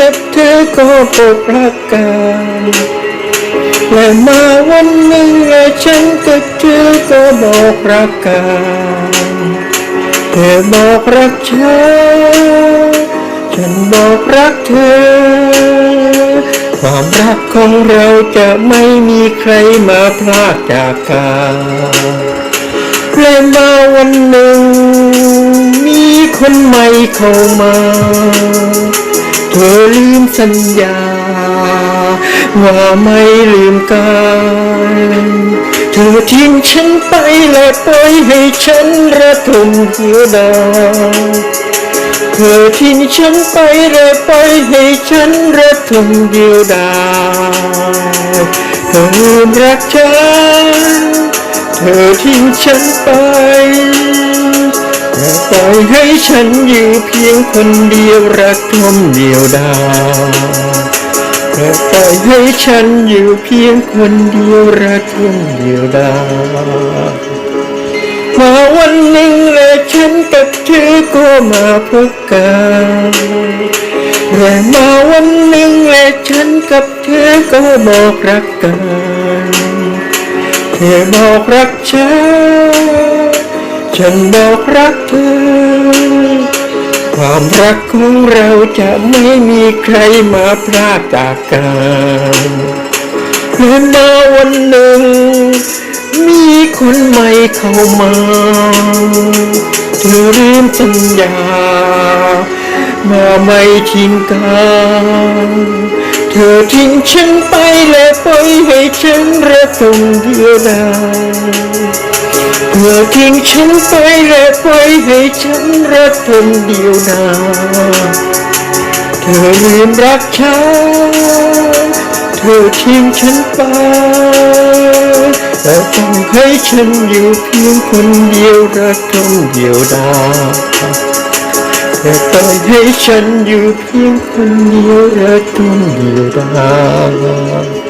กับเธอก็พบรักกันและมาวันหนึ่งและฉันกับเธอก็บอกรักกันเธอบอกรักฉันฉันบอกรักเธอ ความรักของเราจะไม่มีใครมาพลากจากกันและมาวันหนึ่งมีคนใหม่เข้ามา เธอลืมสัญญา ว่าไม่ลืมกันเธอทิ้งฉันไปและปล่อยให้ฉันระทมเดียวดายเธอทิ้งฉันไปและปล่อยให้ฉันระทมเดียวดายเธอลืมรักฉัน เธอทิ้งฉันไป ปล่อยให้ฉันอยู่เพียงคนเดียวรักทมเดียวดายและปล่อยให้ฉันอยู่เพียงคนเดียวรักทมเดียวดายมาวันหนึ่งและฉันกับเธอก็มาพบกันและมาวันหนึ่งและฉันกับเธอก็บอกรักกันเธอบอกรักฉัน ฉันบอกรักเธอ ความรักของเราจะไม่มีใครมาพรากจากกันและมาวันหนึ่ง มีคนใหม่เข้ามาเธอลืมสัญญา มาไม่ทิ้งกันเธอทิ้งฉันไปและปล่อยให้ฉันระทมเดียวดาย เธอทิ้งฉันไปและปให้ฉันระทมเดียวดายเธอลืมรักฉัน เธอทิ้งฉันไปแต่ต้องให้ฉันอยู่เพียงคนเดียวรักทมเดียวดายแต่ต้องให้ฉันอยู่เพียงคนเดียวรักทมเดียวดาย